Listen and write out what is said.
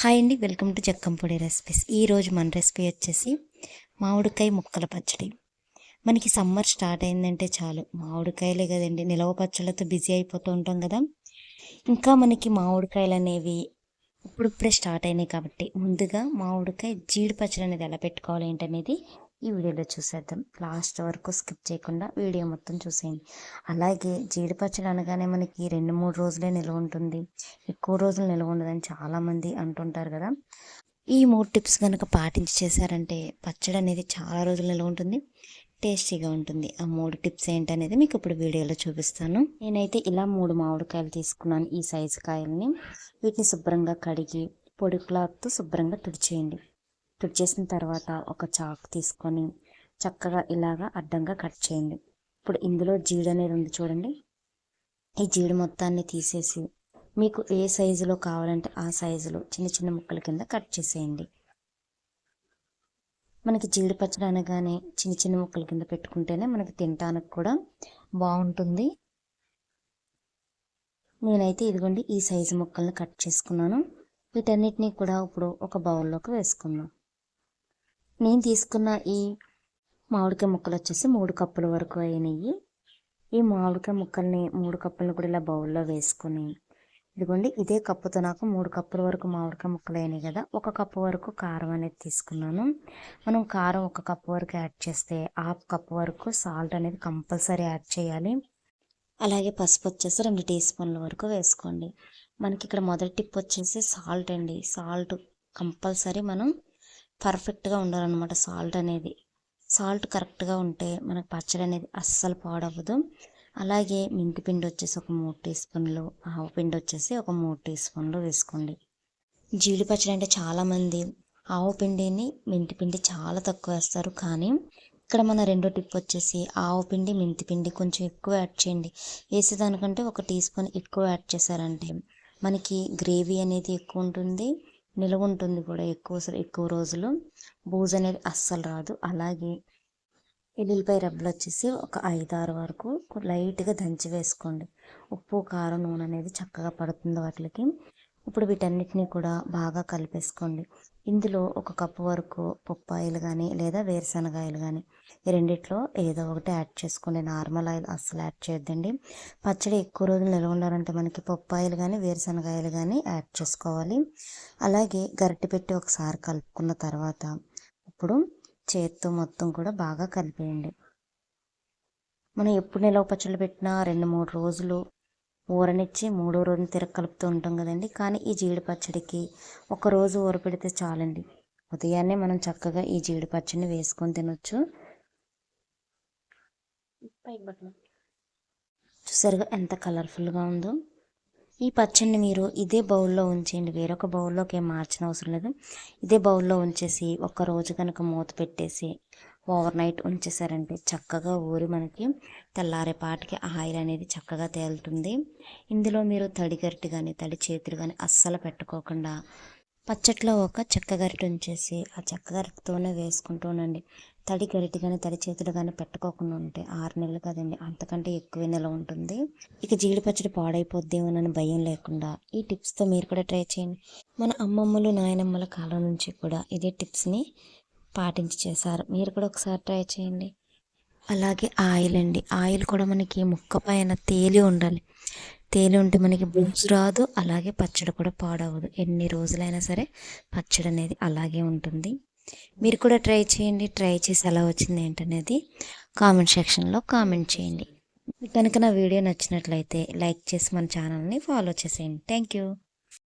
Hi అండి welcome to జక్కంపొడి recipes. ఈరోజు మన రెసిపీ వచ్చేసి మామిడికాయ ముక్కల పచ్చడి. మనకి సమ్మర్ స్టార్ట్ అయిందంటే చాలు. మామిడికాయలే కదండి నిలవ పచ్చళ్ళతో బిజీ అయిపోతూ ఉంటాం కదా. ఇంకా మనకి మామిడికాయలు అనేవి ఇప్పుడిప్పుడే స్టార్ట్ అయినాయి కాబట్టి ముందుగా మామిడికాయ జీడి పచ్చడి అనేది ఎలా పెట్టుకోవాలి ఏంటనేది ఈ వీడియోలో చూసేద్దాం. లాస్ట్ వరకు స్కిప్ చేయకుండా వీడియో మొత్తం చూసేయండి. అలాగే జీడిపచ్చడి అనగానే మనకి రెండు మూడు రోజులే నిల్వ ఉంటుంది. ఎక్కువ రోజులు నిల్వ ఉండదని చాలామంది అంటుంటారు కదా. ఈ మూడు టిప్స్ కనుక పాటించి చేశారంటే పచ్చడి అనేది చాలా రోజులు నిల్వ ఉంటుంది. టేస్టీగా ఉంటుంది. ఆ మూడు టిప్స్ ఏంటనేది మీకు ఇప్పుడు వీడియోలో చూపిస్తాను. నేనైతే ఇలా మూడు మామిడికాయలు తీసుకున్నాను ఈ సైజు కాయల్ని. వీటిని శుభ్రంగా కడిగి పొడి క్లాత్తో శుభ్రంగా తుడిచేయండి. తుడిచేసిన తర్వాత ఒక చాకు తీసుకొని చక్కగా ఇలాగా అడ్డంగా కట్ చేయండి. ఇప్పుడు ఇందులో జీడి అనేది ఉంది చూడండి. ఈ జీడి మొత్తాన్ని తీసేసి మీకు ఏ సైజులో కావాలంటే ఆ సైజులో చిన్న చిన్న ముక్కల కింద కట్ చేసేయండి. మనకి జీడి పచ్చడి అనగానే చిన్న చిన్న ముక్కల కింద పెట్టుకుంటేనే మనకి తినటానికి కూడా బాగుంటుంది. నేనైతే ఇదిగోండి ఈ సైజు ముక్కల్ని కట్ చేసుకున్నాను. వీటన్నిటినీ కూడా ఇప్పుడు ఒక బౌల్లోకి వేసుకుందాం. నేను తీసుకున్న ఈ మామిడికాయ ముక్కలు వచ్చేసి మూడు కప్పుల వరకు అయినాయి. ఈ మామిడికాయ ముక్కల్ని మూడు కప్పులను కూడా ఇలా బౌల్లో వేసుకొని ఇదిగోండి ఇదే కప్పుతో నాకు మూడు కప్పుల వరకు మామిడికాయ ముక్కలు అయినాయి కదా ఒక కప్పు వరకు కారం అనేది తీసుకున్నాను. మనం కారం ఒక కప్పు వరకు యాడ్ చేస్తే హాఫ్ కప్పు వరకు సాల్ట్ అనేది కంపల్సరీ యాడ్ చేయాలి. అలాగే పసుపు వచ్చేసి రెండు టీ స్పూన్ల వరకు వేసుకోండి. మనకి ఇక్కడ మొదటి టిప్ వచ్చేసి సాల్ట్ అండి. సాల్ట్ కంపల్సరీ మనం పర్ఫెక్ట్గా ఉండాలన్నమాట సాల్ట్ అనేది. సాల్ట్ కరెక్ట్గా ఉంటే మనకు పచ్చడి అనేది అస్సలు పాడవదు అలాగే మెంతి పిండి వచ్చేసి ఒక మూడు టీ స్పూన్లు ఆవు పిండి వచ్చేసి ఒక మూడు టీ స్పూన్లు వేసుకోండి. జీడి పచ్చడి అంటే చాలామంది ఆవు పిండిని మెంతి పిండి చాలా తక్కువ వేస్తారు. కానీ ఇక్కడ మన రెండో టిప్ వచ్చేసి ఆవు పిండి మెంతి పిండి కొంచెం ఎక్కువ యాడ్ చేయండి. వేసేదానికంటే ఒక టీ స్పూన్ ఎక్కువ యాడ్ చేశారంటే మనకి గ్రేవీ అనేది ఎక్కువ ఉంటుంది. నిలువ ఉంటుంది కూడా ఎక్కువ ఎక్కువ రోజులు. బూజు అనేది అస్సలు రాదు. అలాగే ఎల్లుల్లిపాయ రబ్బలు వచ్చేసి ఒక ఐదు ఆరు వరకు లైట్గా దంచి వేసుకోండి. ఉప్పు కారం నూనె అనేది చక్కగా పడుతుంది వాటికి ఇప్పుడు వీటన్నిటిని కూడా బాగా కలిపేసుకోండి. ఇందులో ఒక కప్పు వరకు పప్పాయిలు కానీ లేదా వేరుశనగాయలు కానీ ఈ రెండిట్లో ఏదో ఒకటి యాడ్ చేసుకోండి. నార్మల్ ఆయిల్ అస్సలు యాడ్ చేయొద్దండి. పచ్చడి ఎక్కువ రోజులు నిల్వ ఉండాలంటే మనకి పప్పాయిలు కానీ వేరుశనగాయలు కానీ యాడ్ చేసుకోవాలి. అలాగే గరిటె పెట్టి ఒకసారి కలుపుకున్న తర్వాత ఇప్పుడు చేత్తో మొత్తం కూడా బాగా కలిపేయండి. మనం ఎప్పుడు నిలవ పచ్చళ్ళు పెట్టినా రెండు మూడు రోజులు ఊరనిచ్చి మూడో రోజున తిరగ కలుపుతూ ఉంటాం కదండి. కానీ ఈ జీడి పచ్చడికి ఒక రోజు ఊర పెడితే చాలండి. ఉదయాన్నే మనం చక్కగా ఈ జీడి పచ్చడిని వేసుకొని తినొచ్చు. చూసారుగా ఎంత కలర్ఫుల్గా ఉందో. ఈ పచ్చడిని మీరు ఇదే బౌల్లో ఉంచేయండి. వేరొక బౌల్లోకి ఏం మార్చిన అవసరం లేదు. ఇదే బౌల్లో ఉంచేసి ఒక రోజు కనుక మూత పెట్టేసి ఓవర్ నైట్ ఉంచేసారంటే చక్కగా ఊరి మనకి తెల్లారేపాటికి ఆయిల్ అనేది చక్కగా తేలుతుంది. ఇందులో మీరు తడి గరిటె కానీ తడి చేతులు కానీ అస్సలు పెట్టుకోకుండా పచ్చట్లో ఒక చెక్క గరిటె ఉంచేసి ఆ చెక్క గరిటెతోనే వేసుకుంటూ ఉండండి. తడి గరిటె కానీ తడి చేతులు కానీ పెట్టుకోకుండా ఉంటే ఆరు నెలలు కదండి అంతకంటే ఎక్కువ నెల ఉంటుంది. ఇక జీడి పచ్చడి పాడైపోద్దేమోనని భయం లేకుండా ఈ టిప్స్తో మీరు కూడా ట్రై చేయండి. మన అమ్మమ్మలు నాయనమ్మల కాలం నుంచి కూడా ఇదే టిప్స్ని పాటించి చేశారు. మీరు కూడా ఒకసారి ట్రై చేయండి. అలాగే ఆయిల్ అండి. ఆయిల్ కూడా మనకి ముక్క పైన తేలి ఉండాలి. తేలి ఉంటే మనకి బూజు రాదు అలాగే పచ్చడి కూడా పాడవదు. ఎన్ని రోజులైనా సరే పచ్చడి అనేది అలాగే ఉంటుంది. మీరు కూడా ట్రై చేయండి. ట్రై చేసి ఎలా వచ్చింది ఏంటనేది కామెంట్ సెక్షన్లో కామెంట్ చేయండి. కనుక నా వీడియో నచ్చినట్లయితే లైక్ చేసి మన ఛానల్ని ఫాలో చేసేయండి. Thank you.